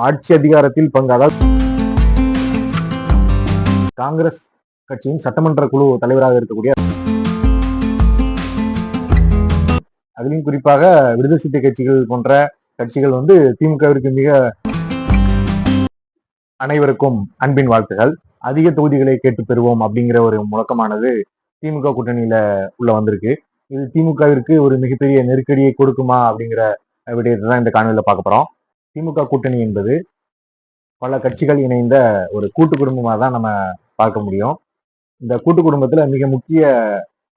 ஆட்சி அதிகாரத்தில் பங்கு அதாவது காங்கிரஸ் கட்சியின் சட்டமன்ற குழு தலைவராக இருக்கக்கூடிய அதிலும் குறிப்பாக விடுதலை சிறுத்தை கட்சிகள் போன்ற கட்சிகள் வந்து திமுகவிற்கு மிக அனைவருக்கும் அன்பின் வாழ்த்துகள். அதிக தொகுதிகளை கேட்டு பெறுவோம் அப்படிங்கிற ஒரு முழக்கமானது திமுக கூட்டணியில உள்ள வந்திருக்கு. இது திமுகவிற்கு ஒரு மிகப்பெரிய நெருக்கடியை கொடுக்குமா அப்படிங்கிற விடயத்தை தான் இந்த காணொலியில் பார்க்க போறோம். திமுக கூட்டணி என்பது பல கட்சிகள் இணைந்த ஒரு கூட்டு குடும்பமாக தான் நம்ம பார்க்க முடியும். இந்த கூட்டு குடும்பத்தில் மிக முக்கிய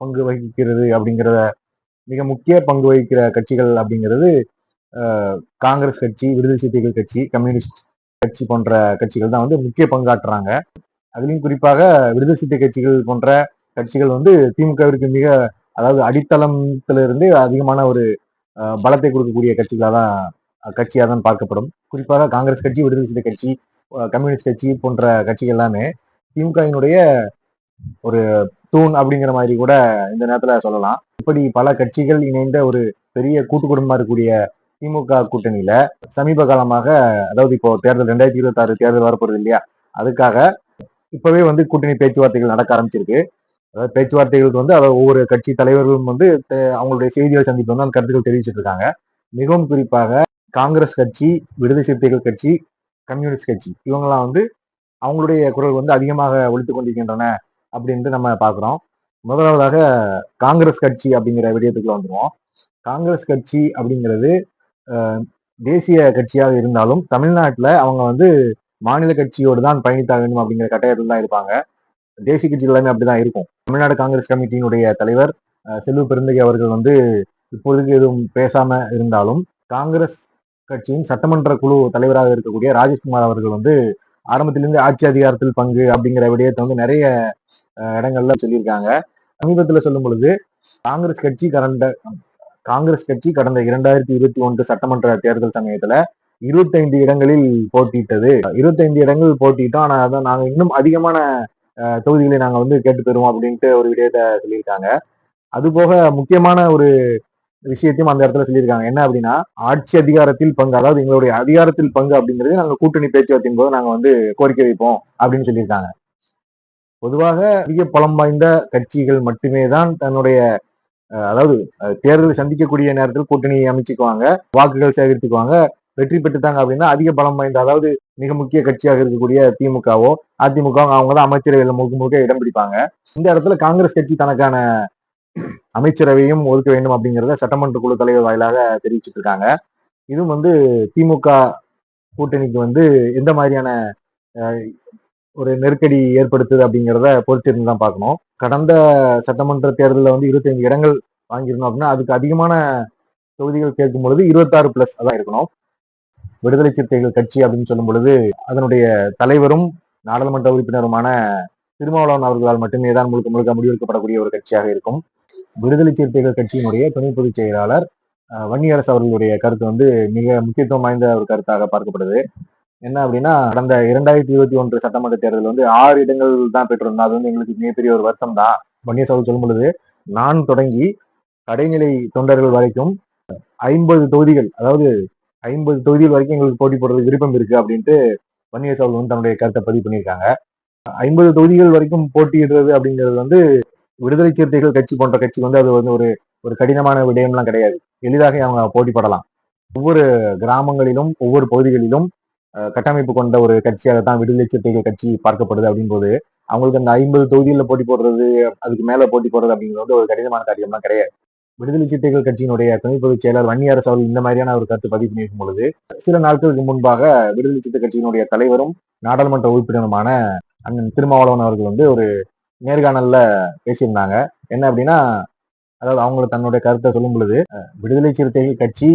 பங்கு வகிக்கிறது அப்படிங்கிறத மிக முக்கிய பங்கு வகிக்கிற கட்சிகள் அப்படிங்கிறது காங்கிரஸ் கட்சி விடுதலை சிறுத்தைகள் கட்சி கம்யூனிஸ்ட் கட்சி போன்ற கட்சிகள் தான் வந்து முக்கிய பங்காற்றுறாங்க. அதுலேயும் குறிப்பாக விடுதலை சிறுத்தை கட்சிகள் போன்ற கட்சிகள் வந்து திமுகவிற்கு மிக அதாவது அடித்தளத்திலிருந்து அதிகமான ஒரு பலத்தை கொடுக்கக்கூடிய கட்சிகளாக தான் கட்சியாக தான் பார்க்கப்படும். குறிப்பாக காங்கிரஸ் கட்சி விடுதலை சிறுத்தை கட்சி கம்யூனிஸ்ட் கட்சி போன்ற கட்சிகள் எல்லாமே திமுகவினுடைய ஒரு தூண் அப்படிங்கிற மாதிரி கூட இந்த நேரத்தில் சொல்லலாம். இப்படி பல கட்சிகள் இணைந்த ஒரு பெரிய கூட்டு குடும்பமாக இருக்கக்கூடிய திமுக கூட்டணியில சமீப காலமாக அதாவது இப்போ தேர்தல் ரெண்டாயிரத்தி இருபத்தி ஆறு தேர்தல் வரப்போறது இல்லையா? அதுக்காக இப்பவே வந்து கூட்டணி பேச்சுவார்த்தைகள் நடக்க ஆரம்பிச்சிருக்கு. அதாவது பேச்சுவார்த்தைகளுக்கு வந்து அதாவது ஒவ்வொரு கட்சி தலைவர்களும் வந்து அவங்களுடைய செய்திகள் சந்திப்பு வந்து அந்த கருத்துக்கள் தெரிவிச்சிட்டு இருக்காங்க. மிகவும் குறிப்பாக காங்கிரஸ் கட்சி விடுதலை சிறுத்தைகள் கட்சி கம்யூனிஸ்ட் கட்சி இவங்கெல்லாம் வந்து அவங்களுடைய குரல் வந்து அதிகமாக ஒழித்து கொண்டிருக்கின்றன அப்படின்ட்டு நம்ம பார்க்குறோம். முதலாவதாக காங்கிரஸ் கட்சி அப்படிங்கிற விடயத்துக்குள்ள வந்துடுவோம் காங்கிரஸ் கட்சி அப்படிங்கிறது தேசிய கட்சியாக இருந்தாலும் தமிழ்நாட்டில் அவங்க வந்து மாநில கட்சியோடு தான் பயணித்தாக வேண்டும் அப்படிங்கிற கட்டாயத்தில் தான் இருப்பாங்க. தேசிய கட்சி எல்லாமே அப்படிதான் இருக்கும். தமிழ்நாடு காங்கிரஸ் கமிட்டியினுடைய தலைவர் செல்வ பெருந்தகை அவர்கள் வந்து இப்பொழுதுக்கு எதுவும் பேசாம இருந்தாலும் காங்கிரஸ் கட்சியின் சட்டமன்ற குழு தலைவராக இருக்கக்கூடிய ராஜேஷ்குமார் அவர்கள் வந்து ஆரம்பத்திலிருந்து ஆட்சி அதிகாரத்தில் பங்கு அப்படிங்கிற விடயத்தை வந்து நிறைய இடங்கள்ல சொல்லியிருக்காங்க. சமீபத்துல சொல்லும் பொழுது காங்கிரஸ் கட்சி கடந்த காங்கிரஸ் கட்சி கடந்த இரண்டாயிரத்தி இருபத்தி ஒன்று சட்டமன்ற தேர்தல் சமயத்துல இருபத்தைந்து இடங்களில் போட்டியிட்டது. இருபத்தைந்து இடங்கள் போட்டியிட்டோம் ஆனா அதான் நாங்க இன்னும் அதிகமான தொகுதிகளை நாங்க வந்து கேட்டு பெறுவோம் அப்படின்ட்டு ஒரு விடயத்தை சொல்லியிருக்காங்க. அது போக முக்கியமான ஒரு விஷயத்தையும் அந்த இடத்துல சொல்லியிருக்காங்க. என்ன அப்படின்னா ஆட்சி அதிகாரத்தில் பங்கு அதாவது எங்களுடைய அதிகாரத்தில் பங்கு அப்படிங்கிறது நாங்க கூட்டணி பேச்சுவார்த்தையின் போது நாங்க வந்து கோரிக்கை வைப்போம் அப்படின்னு சொல்லியிருக்காங்க. பொதுவாக அதிக பலம் வாய்ந்த கட்சிகள் மட்டுமே தான் தன்னுடைய அதாவது தேர்தல் சந்திக்கக்கூடிய நேரத்தில் கூட்டணி அமைச்சுக்குவாங்க வாக்குகள் சேகரித்துக்குவாங்க வெற்றி பெற்றுட்டாங்க அப்படின்னா அதிக பலம் வாய்ந்த அதாவது மிக முக்கிய கட்சியாக இருக்கக்கூடிய திமுகவோ அதிமுக அவங்க தான் அமைச்சரவையில் முழுக்க முழுக்க இடம் பிடிப்பாங்க. இந்த இடத்துல காங்கிரஸ் கட்சி தனக்கான அமைச்சரவையும் ஒதுக்க வேண்டும் அப்படிங்கிறத சட்டமன்ற குழு தலைவர் வாயிலாக தெரிவிச்சுட்டு இருக்காங்க. இதுவும் வந்து திமுக கூட்டணிக்கு வந்து எந்த மாதிரியான ஒரு நெருக்கடி ஏற்படுத்துது அப்படிங்கிறத பொறுத்திருந்து தான் பார்க்கணும். கடந்த சட்டமன்ற தேர்தலில் வந்து இருபத்தைந்து இடங்கள் வாங்கியிருந்தோம் அப்படின்னா அதுக்கு அதிகமான தொகுதிகள் கேட்கும் பொழுது இருபத்தாறு பிளஸ் அதான் இருக்கணும் விடுதலை சிறுத்தைகள் கட்சி அப்படின்னு சொல்லும் பொழுது அதனுடைய தலைவரும் நாடாளுமன்ற உறுப்பினருமான திருமாவளவன் அவர்களால் மட்டுமே தான் முழுக்க முழுக்க முடிவெடுக்கப்படக்கூடிய ஒரு கட்சியாக இருக்கும். விடுதலை சிறுத்தைகள் கட்சியினுடைய துணை பொதுச் செயலாளர் வன்னியரசு அவர்களுடைய கருத்து வந்து மிக முக்கியத்துவம் வாய்ந்த ஒரு கருத்தாக பார்க்கப்படுது. என்ன அப்படின்னா கடந்த இரண்டாயிரத்தி இருபத்தி ஒன்று சட்டமன்ற தேர்தல் வந்து ஆறு இடங்கள் தான் பெற்றிருந்தோம் அது வந்து எங்களுக்கு மிகப்பெரிய ஒரு வருத்தம் தான். வன்னியர் அவர்கள் சொல்லும் பொழுது நான் தொடங்கி கடைநிலை தொண்டர்கள் வரைக்கும் ஐம்பது தொகுதிகள் அதாவது ஐம்பது தொகுதிகள் வரைக்கும் எங்களுக்கு போட்டி போடுறது விருப்பம் இருக்கு அப்படின்ட்டு வன்னியர் அவர்கள் வந்து தன்னுடைய கருத்தை பதிவு பண்ணியிருக்காங்க. ஐம்பது தொகுதிகள் வரைக்கும் போட்டியிடுறது அப்படிங்கிறது வந்து விடுதலை சிறுத்தைகள் கட்சி போன்ற கட்சி வந்து அது வந்து ஒரு ஒரு கடினமான விடயம்லாம் கிடையாது. எளிதாக அவங்க போட்டிப்படலாம் ஒவ்வொரு கிராமங்களிலும் ஒவ்வொரு பகுதிகளிலும் கட்டமைப்பு கொண்ட ஒரு கட்சியாக தான் விடுதலை சிறுத்தைகள் கட்சி பார்க்கப்படுது அப்படின்போது அவங்களுக்கு அந்த ஐம்பது தொகுதியில் போட்டி போடுறது அதுக்கு மேலே போட்டி போடுறது அப்படிங்கிறது வந்து ஒரு கடினமான காரியம்லாம் கிடையாது. விடுதலை சிறுத்தைகள் கட்சியினுடைய துணை பொதுச் செயலர் வன்னியரசு அவர்கள் இந்த மாதிரியான ஒரு கருத்து பதிவு பண்ணியிருக்கும் பொழுது சில நாட்களுக்கு முன்பாக விடுதலை சிறுத்தை கட்சியினுடைய தலைவரும் நாடாளுமன்ற உறுப்பினருமான அண்ணன் திருமாவளவன் அவர்கள் வந்து ஒரு நேர்காணல்ல பேசியிருந்தாங்க. என்ன அப்படின்னா அதாவது அவங்கள தன்னுடைய கருத்தை சொல்லும் பொழுது விடுதலை சிறுத்தைகள் கட்சி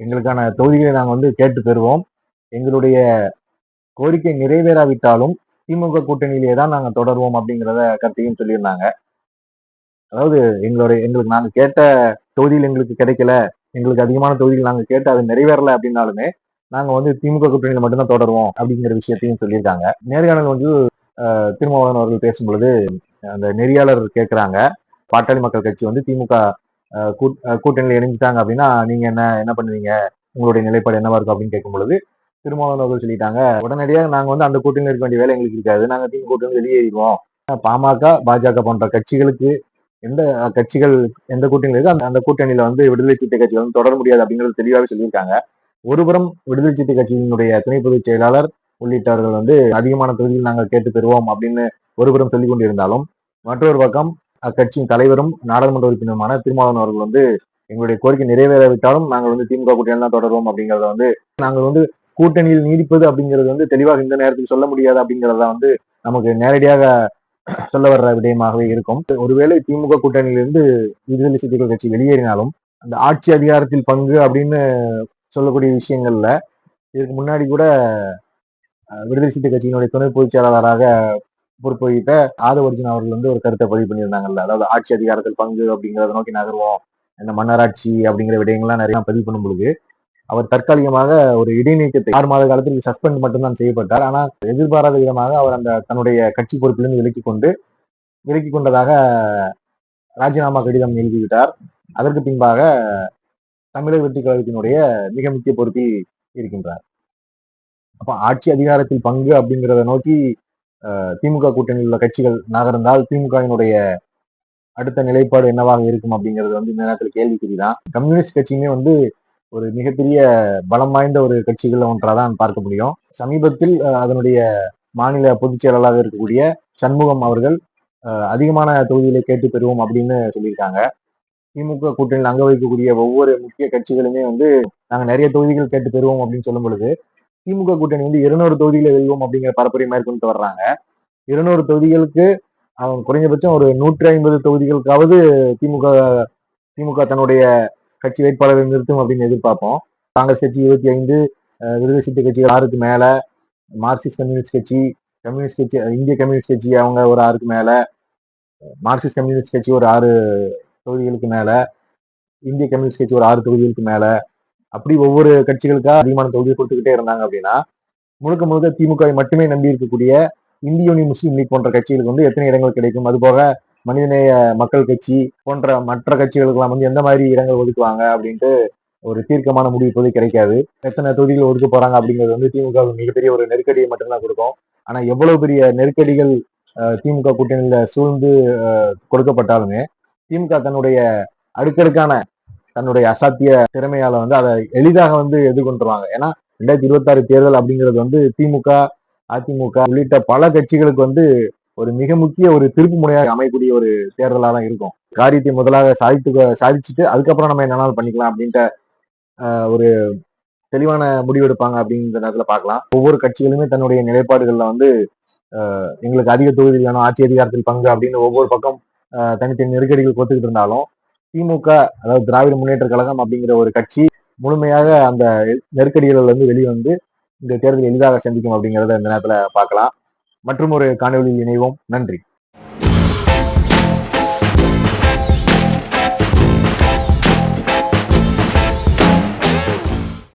எங்களுக்கான தொகுதிகளை நாங்கள் வந்து கேட்டு பெறுவோம். எங்களுடைய கோரிக்கை நிறைவேறாவிட்டாலும் திமுக கூட்டணியிலேயே தான் நாங்கள் தொடர்வோம் அப்படிங்கிறத கருத்தையும் சொல்லியிருந்தாங்க. அதாவது எங்களுடைய எங்களுக்கு நாங்கள் கேட்ட தொகுதியில் எங்களுக்கு கிடைக்கல எங்களுக்கு அதிகமான தொகுதிகள் நாங்கள் கேட்டு அது நிறைவேறல அப்படின்னாலுமே நாங்கள் வந்து திமுக கூட்டணியில் மட்டும்தான் தொடருவோம் அப்படிங்கிற விஷயத்தையும் சொல்லியிருக்காங்க. நேர்காணல் வந்து திருமாவளவன் அவர்கள் பேசும்பொழுது அந்த நெறியாளர் கேட்குறாங்க பாட்டாளி மக்கள் கட்சி வந்து திமுக கூட்டணியில் கூட்- இணைஞ்சிட்டாங்க அப்படின்னா நீங்க என்ன என்ன பண்ணுவீங்க? உங்களுடைய நிலைப்பாடு என்னவா இருக்கும் அப்படின்னு கேட்கும் பொழுது திருமாவளவன் அவர்கள் சொல்லிட்டாங்க உடனடியாக நாங்க வந்து அந்த கூட்டணியில் இருக்க வேண்டிய வேலை எங்களுக்கு இருக்காது நாங்க திமுக கூட்டணி வெளியேறிடுவோம். பாமக பாஜக போன்ற கட்சிகளுக்கு எந்த கட்சிகள் எந்த கூட்டணியில் இருக்கோ அந்த அந்த கூட்டணியில வந்து விடுதலை சிறுத்தை கட்சிகள் வந்து தொடர முடியாது அப்படிங்கிறது தெளிவாக சொல்லியிருக்காங்க. ஒருபுறம் விடுதலை சிறுத்தை கட்சியினுடைய துணை பொதுச் செயலாளர் உள்ளிட்டவர்கள் வந்து அதிகமான தொகுதியில் நாங்கள் கேட்டு பெறுவோம் அப்படின்னு ஒருபுறம் சொல்லிக் கொண்டிருந்தாலும் மற்றொரு பக்கம் அக்கட்சியின் தலைவரும் நாடாளுமன்ற உறுப்பினருமான திருமாவளவன் அவர்கள் வந்து எங்களுடைய கோரிக்கை நிறைவேறாவிட்டாலும் நாங்கள் வந்து திமுக கூட்டணியில் தான் தொடருவோம் அப்படிங்கிறத வந்து நாங்கள் வந்து கூட்டணியில் நீடிப்பது அப்படிங்கிறது வந்து தெளிவாக இந்த நேரத்தில் சொல்ல முடியாது அப்படிங்கிறத வந்து நமக்கு நேரடியாக சொல்ல வர்ற விடயமாகவே இருக்கும். ஒருவேளை திமுக கூட்டணியிலிருந்து விடுதலை சிறுத்தைகள் கட்சி வெளியேறினாலும் அந்த ஆட்சி அதிகாரத்தில் பங்கு அப்படின்னு சொல்லக்கூடிய விஷயங்கள்ல இதுக்கு முன்னாடி கூட விடுதலை சிறுத்தை கட்சியினுடைய துணை பொதுச் செயலாளராக பொறுப்பு வகித்த ஆதவர்ஜுன் அவர்கள் வந்து ஒரு கருத்தை பதிவு பண்ணியிருந்தாங்கல்ல. அதாவது ஆட்சி அதிகாரத்தில் பங்கு அப்படிங்கிறத நோக்கி நகர்வோம் இந்த மன்னராட்சி அப்படிங்கிற விடயங்கள்லாம் நிறைய பதிவு பண்ணும் பொழுது அவர் தற்காலிகமாக ஒரு இடைநீக்கத்தை ஆறு மாத காலத்திற்கு சஸ்பெண்ட் மட்டும்தான் செய்யப்பட்டார். ஆனால் எதிர்பாராத விதமாக அவர் அந்த தன்னுடைய கட்சி பொறுப்பிலிருந்து விலக்கி கொண்டு விலக்கி கொண்டதாக ராஜினாமா கடிதம் எழுதிவிட்டார். அதற்கு பின்பாக தமிழக வெற்றி கழகத்தினுடைய மிக முக்கிய பொறுப்பில் இருக்கின்றார். அப்ப ஆட்சி அதிகாரத்தில் பங்கு அப்படிங்கிறத நோக்கி திமுக கூட்டணியில் உள்ள கட்சிகள் நகர்ந்தால் திமுகவினுடைய அடுத்த நிலைப்பாடு என்னவாக இருக்கும் அப்படிங்கிறது வந்து இந்த நேரத்தில் கேள்விக்குறிதான். கம்யூனிஸ்ட் கட்சியுமே வந்து ஒரு மிகப்பெரிய பலம் வாய்ந்த ஒரு கட்சிகள் ஒன்றாக தான் பார்க்க முடியும். சமீபத்தில் அதனுடைய மாநில பொதுச் செயலாளராக இருக்கக்கூடிய சண்முகம் அவர்கள் அதிகமான தொகுதிகளை கேட்டு பெறுவோம் அப்படின்னு சொல்லியிருக்காங்க. திமுக கூட்டணியில் அங்க வைக்கக்கூடிய ஒவ்வொரு முக்கிய கட்சிகளுமே வந்து நாங்கள் நிறைய தொகுதிகள் கேட்டு பெறுவோம் அப்படின்னு சொல்லும் பொழுது திமுக கூட்டணி வந்து இருநூறு தொகுதிகளை வெல்வோம் அப்படிங்கிற பரப்புரை மேற்கொண்டு வர்றாங்க. இருநூறு தொகுதிகளுக்கு அவன் குறைஞ்சபட்சம் ஒரு நூற்றி ஐம்பது தொகுதிகளுக்காவது திமுக திமுக தன்னுடைய கட்சி வேட்பாளரை நிறுத்தும் அப்படின்னு எதிர்பார்ப்போம். காங்கிரஸ் கட்சி இருபத்தி ஐந்து விடுதலை சிறுத்தை ஆறுக்கு மேல மார்க்சிஸ்ட் கம்யூனிஸ்ட் கட்சி கம்யூனிஸ்ட் கட்சி இந்திய கம்யூனிஸ்ட் கட்சி அவங்க ஒரு ஆறுக்கு மேல மார்க்சிஸ்ட் கம்யூனிஸ்ட் கட்சி ஒரு ஆறு தொகுதிகளுக்கு மேல இந்திய கம்யூனிஸ்ட் கட்சி ஒரு ஆறு தொகுதிகளுக்கு மேல அப்படி ஒவ்வொரு கட்சிகளுக்காக அதிகமான தொகுதியை கொடுத்துக்கிட்டே இருந்தாங்க அப்படின்னா முழுக்க முழுக்க திமுகவை மட்டுமே நம்பி இருக்கக்கூடிய இந்திய யூனியன் முஸ்லீம் லீக் போன்ற கட்சிகளுக்கு வந்து எத்தனை இடங்கள் கிடைக்கும்? அது போக மனிதநேய மக்கள் கட்சி போன்ற மற்ற கட்சிகளுக்கெல்லாம் வந்து எந்த மாதிரி இடங்கள் ஒதுக்குவாங்க அப்படின்ட்டு ஒரு தீர்க்கமான முடிவு இப்போது கிடைக்காது. எத்தனை தொகுதிகள் ஒதுக்க போறாங்க அப்படிங்கிறது வந்து திமுக மிகப்பெரிய ஒரு நெருக்கடியை மட்டும்தான் கொடுக்கும். ஆனா எவ்வளவு பெரிய நெருக்கடிகள் திமுக கூட்டணியில சூழ்ந்து கொடுக்கப்பட்டாலுமே திமுக தன்னுடைய அடுக்கடுக்கான தன்னுடைய அசாத்திய திறமையால வந்து அதை எளிதாக வந்து எதிர்கொண்டுருவாங்க ஏன்னா ரெண்டாயிரத்தி இருபத்தி ஆறு தேர்தல் அப்படிங்கிறது வந்து திமுக அதிமுக உள்ளிட்ட பல கட்சிகளுக்கு வந்து ஒரு மிக முக்கிய ஒரு திருப்பு முனையாக அமையக்கூடிய ஒரு தேர்தலாக தான் இருக்கும். காரியத்தை முதலாக சாதித்து சாதிச்சுட்டு அதுக்கப்புறம் நம்ம என்னன்னாலும் பண்ணிக்கலாம் அப்படின்ற ஒரு தெளிவான முடிவு எடுப்பாங்க அப்படிங்கிற நேரத்தில் பார்க்கலாம். ஒவ்வொரு கட்சிகளுமே தன்னுடைய நிலைப்பாடுகள்ல வந்து எங்களுக்கு அதிக தொகுதி வேணும் ஆட்சி அதிகாரத்தில் பங்கு அப்படின்னு ஒவ்வொரு பக்கம் தனித்தனி நெருக்கடிகள் கொடுத்துக்கிட்டு இருந்தாலும் திமுக அதாவது திராவிட முன்னேற்ற கழகம் அப்படிங்கிற ஒரு கட்சி முழுமையாக அந்த நெருக்கடிகள் வந்து வெளிவந்து இந்த தேர்தல் எளிதாக சந்திக்கும் அப்படிங்கிறத இந்த நேரத்தில் பார்க்கலாம். மற்றும் ஒரு காணொலியில் இணைவோம். நன்றி.